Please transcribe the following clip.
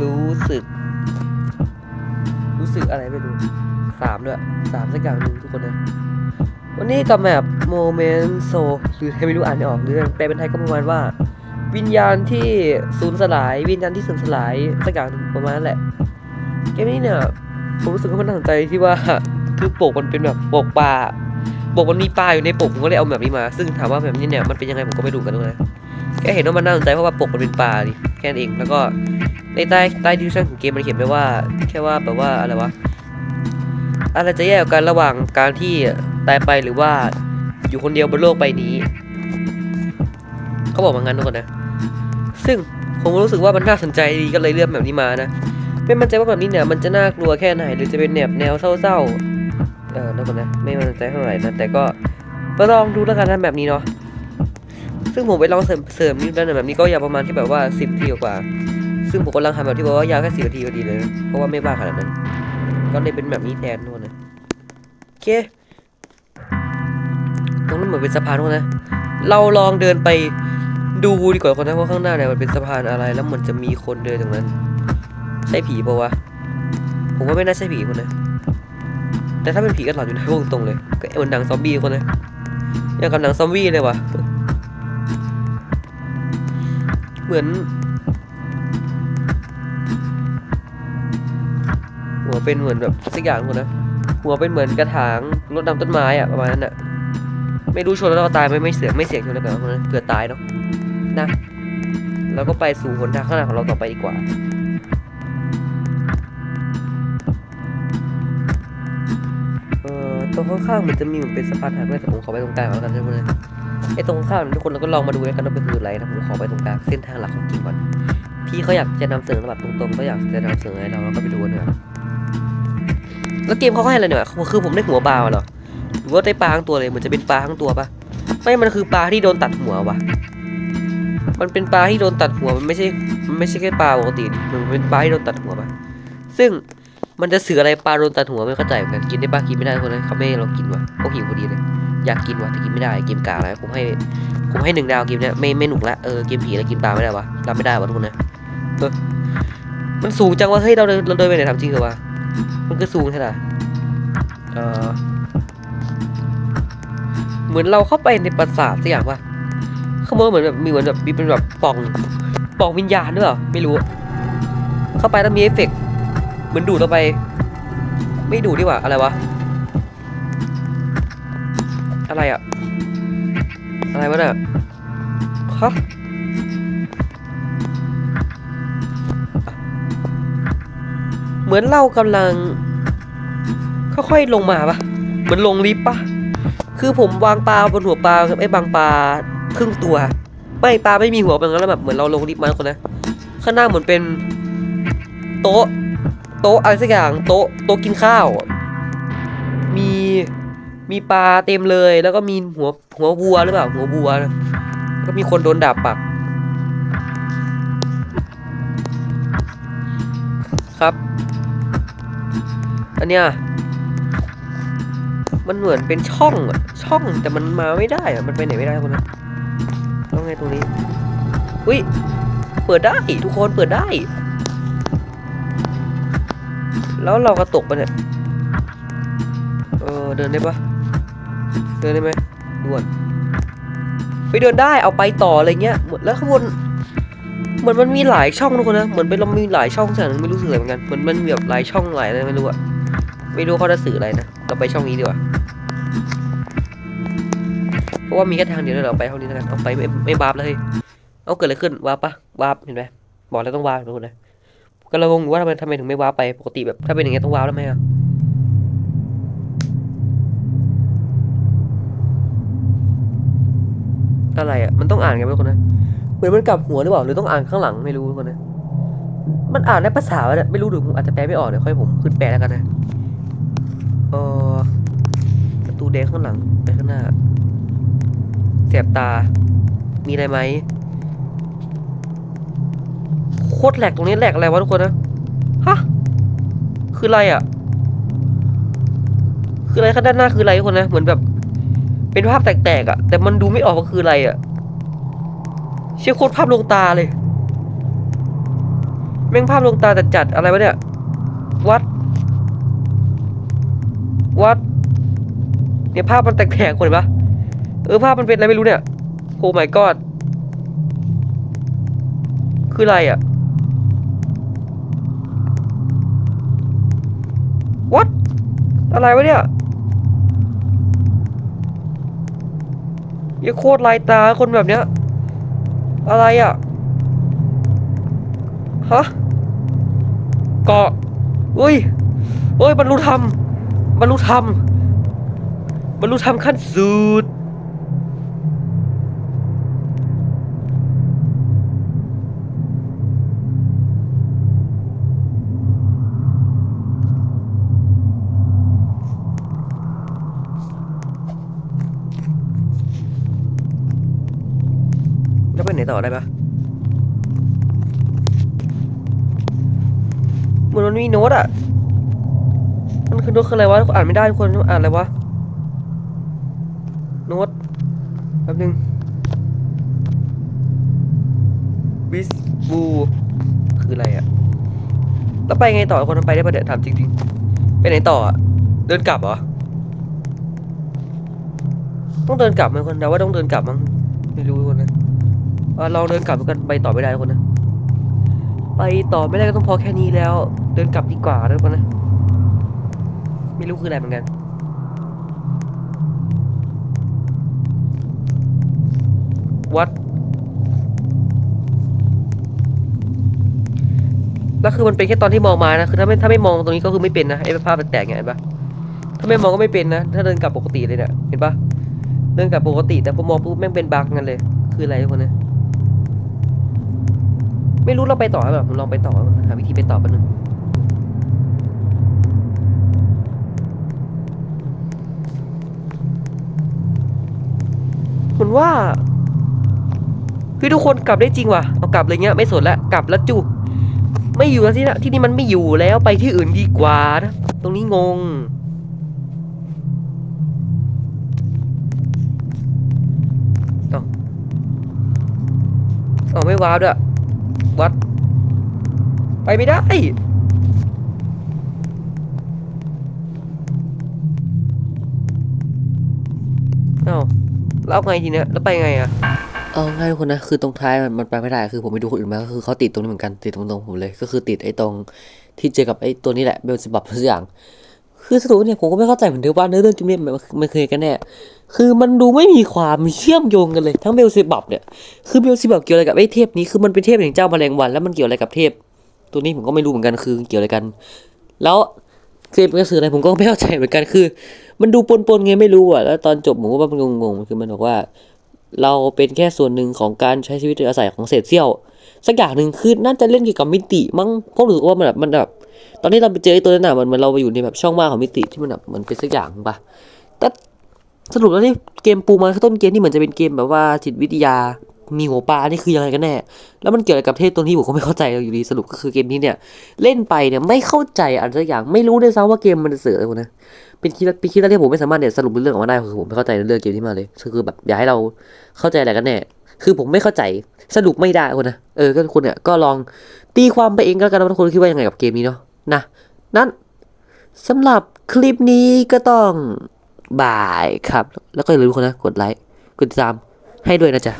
รู้สึก รู้สึกอะไรไม่รู้สามด้วยสามสักอย่างหนึ่งทุกคนนะวันนี้กับแมปโมเมนต์โซหรือไม่รู้อ่านไม่ออกหรือแปลเป็นไทยก็ประมาณว่า วิญญาณที่สูญสลาย วิญญาณที่สูญสลายสักอย่างหนึ่งประมาณนั้นแหละเกมนี้เนี่ยผมรู้สึกว่ามันน่าสนใจที่ว่าคือปกมันเป็นแบบปกปลาปกมันมีปลาอยู่ในปกผมก็เลยเอาแบบนี้มา ซึ่งถามว่าแบบนี้เนี่ยมันเป็นยังไงผมก็ไม่รู้กันด้วย นะแค่เห็นว่ามันน่าสนใจเพราะว่าปกมันเป็นปลาดิแค่นั้นเองแล้วก็ในใต้ใต้ดิวชั่นของเกมมันเขียนไว้ว่า แค่ว่าแบบว่าอะไรวะอะไรจะแยกกันระหว่างการที่ตายไปหรือว่าอยู่คนเดียวบนโลกใบนี้เขาบอกมางั้นทุกคนนะ ซึ่งผมรู้สึกว่ามันน่าสนใจดีก็เลยเลือกแบบนี้มานะไม่มั่นใจว่าแบบนี้เนี่ยมันจะน่ากลัวแค่ไหนหรือจะเป็นแนวแนวเศร้าๆเออนะคนนะไม่มั่นใจเท่าไหร่นะแต่ก็ก็ลองดูแล้วกันนะแบบนี้เนาะ ซึ่งผมไปลองเสริมเสริมนิดนึงแบบนี้ก็ยาวประมาณที่แบบว่าสิบนาทีกว่า ซึ่งผมกำลังทำแบบที่บอกว่ายาวแค่สิบนาทีพอดีเลย เพราะว่าไม่บ้าขนาดนั้น ก็เลยเป็นแบบนี้แทนทุกคนนะโอเค ตรงนั้นเหมือนเป็นสะพานทุกคนนะ เราลองเดินไปดูดีกว่าคนนะว่าข้างหน้าเนี่ยมันเป็นสะพานอะไร แล้วเหมันจะมีคนเดินตรงนั้น ใช่ผีปะวะ ผมว่าไม่น่าใช่ผีคนนะแต่ถ้าเป็นผีก็หลอนอยู่นะพูดตรงเลย ก็เหมือนหนังซอมบี้คนนะอย่างกับหนังซอมบี้เลยวะ เหมือน หัวเป็นเหมือนแบบสักอย่างคนนะหัวเป็นเหมือนกระถางรดน้ำต้นไม้อะประมาณนั้นอะไม่รู้ชนแล้วเราตายไหมไม่เสียงไม่เสียงชนแล้วกันคนนะเผื่อตายเนาะนะเราก็ไปสู่หนทางข้างหน้าของเราต่อไปดีกว่าเอ่อตรงข้างๆมันจะมีเหมือนเป็นสะพานหักด้วยแต่ผมขอไปตรงกลางก่อนแล้วกันใช่ไหม ไอ้ตรงข้างๆทุกคนเราก็ลองมาดูแลกันว่าเป็นคืออะไรนะผมขอไปตรงกลางเส้นทางหลักของจริงก่อนพี่เขาอยากจะนำเสนอแบบตรงๆก็อยากจะนำเสนอให้เราแล้วก็ไปดูกันนะแล้วเกมเขาให้อะไรเนี่ยคือผมได้หัวปลามาเหรอหรือว่าได้ปลาทั้งตัวเลยเหมือนจะเป็นปลาทั้งตัวปะไม่มันคือปลาที่โดนตัดหัววะมันเป็นปลาที่โดนตัดหัวมันไม่ใช่มันไม่ใช่แค่ปลาปกติมันเป็นปลาที่โดนตัดหัวปะซึ่งมันจะเสืออะไรปลาโดนตัดหัวไม่เข้าใจเหมือนกันกินได้ปลากินไม่ได้คนนั้นเขาไม่ให้เรากินวะเขาหิวพอดีเลย อยากกินวะแต่กินไม่ได้เกมกาแล้วผมให้ผมให้หนึ่งดาวเกมเนี้ยไม่ไม่หนุกละเออเกมผีแล้วกินปลาไม่ได้วะรับไม่ได้วะทุกคนนะเออมันสูงจังวะเฮ้ยเราเดินเราเดินไปไหนทำจริงเหรอวะมันก็สูงใช่ไหมเออเหมือนเราเข้าไปในปราสาทสักอย่างวะข้างบนเหมือนแบบมีเหมือนแบบมีเป็นแบบปล่องปล่องวิญญาณด้วยเหรอไม่รู้ เข้าไปแล้วมีเอฟเฟกต์เหมือนดูดเราไป ไม่ดูดดีกว่าอะไรวะ อะไรอะอะไรวะเนี่ยฮะเหมือนเรากำลัง ค่อยๆลงมาปะเหมือนลงลิฟต์ปะคือผมวางปลาบนหัวปลาไอ้บางปลาครึ่งตัว ไม่ปลาไม่มีหัวเป็นงั้นแล้วแบบเหมือนเราลงลิฟต์มาคนนะข้างหน้าเหมือนเป็น โต๊ะ โต๊ะอะไรสักอย่างโต๊ะโต๊ะกินข้าว มีปลาเต็มเลย แล้วก็มีหัวหัววัวหรือเปล่าหัววัวนะแล้วก็มีคนโดนดาบปัก ครับ อันเนี้ยมันเหมือนเป็นช่องอะช่องแต่มันมาไม่ได้อะมันไปไหนไม่ได้คนนะต้องไงตรงนี้อุ้ยเปิดได้ทุกคนเปิดได้ แล้วเราก็ตกไปเนี่ยเออเดินได้ปะ เดินได้ไหมด่วนไปเดินได้เอาไปต่ออะไรเงี้ยเหมือนแล้วข้างบนเหมือนมันมีหลายช่องทุกคนนะเหมือนเป็นเรามีหลายช่องสักอย่ไม่รู้สึกอะไรเหมือนกันเหมือนมันมีแบบหลายช่องหลายอะไรไม่รู้อะไม่รู้เขาจะสื่ออะไรนะเราไปช่องนี้ดีกว่าเพราะว่ามีแค่ทางเดียวเลยเราไปช่องนี้แล้วกันเอาไปไม่ไม่วาปเลยเอาเกิดอะไรขึ้นวาร์ปปะวาร์ปเห็นไหมบอกแล้วต้องวาร์ปทุกคนนะก็เรางงว่าทำไมทำไมถึงไม่ว้าร์ปไปปกติแบบถ้าเป็นอย่างเงี้ยต้องว้าร์ปแล้วไหมอะ อะไรอะมันต้องอ่านกันไหมคนนะเหมือนมันกลับหัวหรือเปล่าหรือต้องอ่านข้างหลังไม่รู้คนนะมันอ่านได้ภาษาอะไรไม่รู้หรือผมอาจจะแปลไม่ออกเดี๋ยวค่อยผมขึ้นแปลแล้วกันนะเออประตูแดงข้างหลังไปข้างหน้าแสบตา มีอะไรไหมโคตรแหลกตรงนี้แหลกอะไรวะทุกคนนะฮะคืออะไรอะ คืออะไรข้างด้านหน้าคืออะไรทุกคนนะเหมือนแบบ เป็นภาพแตกๆอะ แต่มันดูไม่ออกว่าคืออะไรอะ เชี่ยโคตรภาพลงตาเลย แม่งภาพลงตาจัดจัดอะไรวะเนี่ย วัด วัด เนี่ยภาพมันแตกๆคนเห็นปะเออภาพมันเป็นอะไรไม่รู้เนี่ยโอ้ my god คืออะไรอะ what อะไรวะเนี่ย ยังโคตรลายตาคนแบบเนี้ย อะไรอะ ฮะ เกาะอุ้ยเอ้ยบรรลุธรรมบรรลุธรรมบรรลุธรรมขั้นสุด ไปไหนต่อได้ปะเหมือนมันมีโน้ตอะ มันคือโน้ตคืออะไรวะอ่านไม่ได้ทุกคนอ่านอะไรวะ โน้ตแป๊บนึงบิสบูคืออะไรอะแล้วไปไงต่อคนไปได้ปะเดี๋ยวถามจริงๆ ไปไหนต่ออะเดินกลับเหรอ ต้องเดินกลับไหมคนเดาว่าต้องเดินกลับมั้งไม่รู้ทุกคนนะ อะลองเดินกลับกันไปต่อไม่ได้ทุกคนนะ ไปต่อไม่ได้ก็ต้องพอแค่นี้แล้ว เดินกลับดีกว่าทุกคนนะไม่รู้คืออะไรเหมือนกันวัดแล้วคือมันเป็นแค่ตอนที่มองมานะคือถ้าไม่ถ้าไม่มองตรงนี้ก็คือไม่เป็นนะไอ้ภาพแตกไงเห็นปะถ้าไม่มองก็ไม่เป็นนะ ถ้าเดินกลับปกติเลยเนี่ยเห็นปะเดินกลับปกติ แต่พอมองปุ๊บแม่งเป็นบั๊กงั้นเลย คืออะไรทุกคนนะ ไม่รู้เราไปต่อแบบผมลองไปต่อหาวิธีไปต่อแป๊บนึงเหมือนว่าคือทุกคนกลับได้จริงว่ะเอากลับเลยเงี้ยไม่สนล้วกลับแล้วจูไม่อยู่แล้วที่นะที่นี่มันไม่อยู่แล้วไปที่อื่นดีกว่านะตรงนี้งงเอ้าเอ้าไม่ว้าวด้วย วัดไปไม่ได้ เอ้าแล้วไงทีเนี้ยแล้วไปไงอะเอาง่ายทุกคนนะคือตรงท้ายมันมันไปไม่ได้คือผมไปดูคนอื่นมาก็คือเขาติดตรงนี้เหมือนกันติดตรงตรงผมเลย ก็คือติดไอ้ตรงที่เจอกับไอ้ตัวนี้แหละเบลซิบับทุกอย่าง คือสรุปเนี่ยผมก็ไม่เข้าใจเหมือนเดิมว่าเนื้อเรื่องจุดนี้มันมันเคยกันแน่คือมันดูไม่มีความเชื่อมโยงกันเลยทั้งเบลซิบับเนี่ยคือเบลซิบับเกี่ยวอะไรกับไอ้เทพนี้คือมันเป็นเทพแห่งเจ้าแมลงวันแล้วมันเกี่ยวอะไรกับเทพ ตัวนี้ผมก็ไม่รู้เหมือนกันคือเกี่ยวอะไรกัน แล้วเทพกระสืออะไรผมก็ไม่เข้าใจเหมือนกันคือ มันดูปนๆไงไม่รู้อะแล้วตอนจบผมก็ว่ามันงงๆคือมันบอกว่า เราเป็นแค่ส่วนหนึ่งของการใช้ชีวิตอาศัยของเศษเสี้ยวสักอย่างหนึ่งคือน่าจะเล่นเกี่ยวกับมิติมั้งเพราะรู้สึกว่ามันแบบมันแบบ ตอนที่เราไปเจอไอ้ตัวนั้นน่ะมันมันเราไปอยู่ในแบบช่องว่างของมิติที่มันแบบเหมือนเป็นสักอย่างปะแต่สรุปแล้วนี่เกมปูมาต้นเกมนี่เหมือนจะเป็นเกมแบบว่าจิตวิทยามีหัวปลานี่คือยังไงกันแน่ แล้วมันเกี่ยวอะไรกับเทพตัวนี้ผมก็ไม่เข้าใจอยู่ดีสรุปก็คือเกมนี้เนี่ย เล่นไปเนี่ยไม่เข้าใจอะไรสักอย่างไม่รู้ด้วยซ้ำว่าเกมมันจะสื่ออะไรนะเป็นคิดเป็นคิดแล้วที่ผมไม่สามารถเนี่ยสรุปเรื่องออกมาได้คือผมไม่เข้าใจเรื่องเกมนี้มาเลยคือแบบอยากให้เราเข้าใจอะไรกันแน่คือผมไม่เข้าใจสรุปไม่ได้คนนะเออก็คุณเนี่ยก็ลองตีความไปเองก็แล้วกันว่าทุกคนคิดว่ายังไงกับเกมนี้เนาะ นะนั้นสำหรับคลิปนี้ก็ต้องบายครับ แล้วก็อย่าลืมคนนะ กดไลค์ กดติดตามให้ด้วยนะจ๊ะ